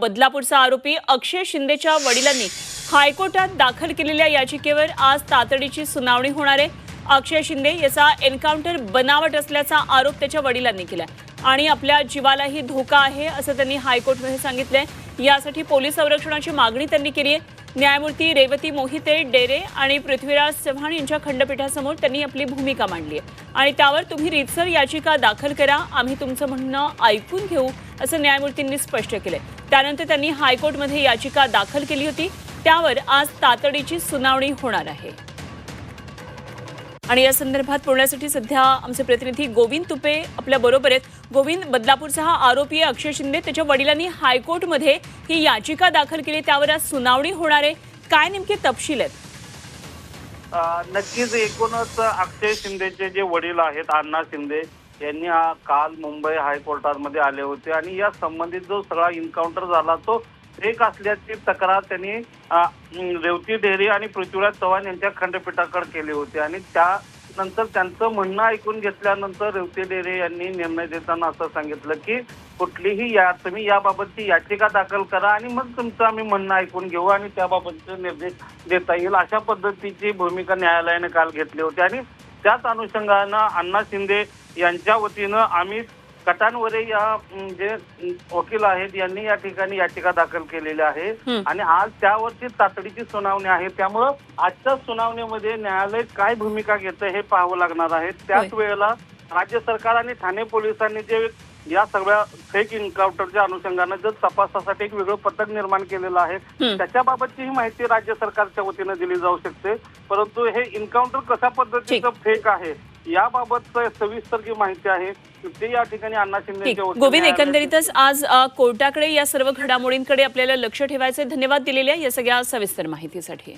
बदलापूरचा आरोपी अक्षय शिंदेच्या वडिलांनी हायकोर्टात दाखल केलेल्या याचिकेवर आज तातडीची सुनावणी होणार आहे. अक्षय शिंदे याचा एन्काउंटर बनावट असल्याचा आरोप त्याच्या वडिलांनी केला आणि आपल्या जीवालाही धोका आहे असं त्यांनी हायकोर्टमध्ये सांगितलंय. यासाठी पोलीस संरक्षणाची मागणी त्यांनी केली आहे. न्यायमूर्ती रेवती मोहिते डेरे आणि पृथ्वीराज चव्हाण यांच्या खंडपीठासमोर त्यांनी आपली भूमिका मांडली आहे. आणि त्यावर तुम्ही रीतसर याचिका दाखल करा. आम्ही तुमचं म्हणणं ऐकून घेऊ असं न्यायमूर्तींनी स्पष्ट केलं त्यानंतर त्यांनी हायकोर्टमध्ये याचिका दाखल केली होती. त्यावर आज तातडीची सुनावणी होणार आहे. आणि या संदर्भात बोलण्यासाठी सध्या आमचे प्रतिनिधी गोविंद तुपे आपल्या बरोबर आहेत. गोविंद बदलापूरचा हा आरोपी आहे अक्षय शिंदे. त्याच्या वडिलांनी हायकोर्टमध्ये ही याचिका दाखल केली. त्यावर आज सुनावणी होणार आहे. काय नेमके तपशील आहेत? नक्कीच एकूणच अक्षय शिंदेचे जे वडील आहेत अण्णा शिंदे यांनी हा काल मुंबई हायकोर्टामध्ये आले होते. आणि या संबंधित जो सगळा एन्काउंटर झाला तो फेक असल्याची तक्रार त्यांनी रेवती ढेरे आणि पृथ्वीराज चव्हाण यांच्या खंडपीठाकडे केली होती. आणि त्यानंतर त्यांचं म्हणणं ऐकून घेतल्यानंतर रेवती डेरे यांनी निर्णय देताना असं सांगितलं की कुठलीही या तुम्ही याबाबतची याचिका दाखल करा आणि मग तुमचं आम्ही म्हणणं ऐकून घेऊ आणि त्याबाबतचे निर्देश देता येईल अशा पद्धतीची भूमिका न्यायालयाने काल घेतली होती. आणि त्याच अनुषंगानं अण्णा शिंदे यांच्या वतीनं आम्ही कटानवरे या जे वकील आहेत यांनी या ठिकाणी याचिका दाखल केलेली आहे. आणि आज त्यावरची तातडीची सुनावणी आहे. त्यामुळं आजच्या सुनावणीमध्ये न्यायालय काय भूमिका घेतं हे पाहावं लागणार आहे. त्याच वेळेला राज्य सरकार आणि ठाणे पोलिसांनी जे या सगळ्या फेक एन्काउंटरच्या अनुषंगानं जर तपासासाठी एक वेगळं पथक निर्माण केलेलं आहे हं. त्याच्याबाबतची ही माहिती राज्य सरकारच्या वतीनं दिली जाऊ शकते. परंतु हे एन्काउंटर कशा पद्धतीचं फेक आहे याबाबत सविस्तर जी माहिती आहे ते या ठिकाणी अण्णा वतीने गोविंद एकंदरीतच आज कोर्टाकडे या सर्व घडामोडींकडे आपल्याला लक्ष ठेवायचं धन्यवाद दिलेल्या या सगळ्या सविस्तर माहितीसाठी.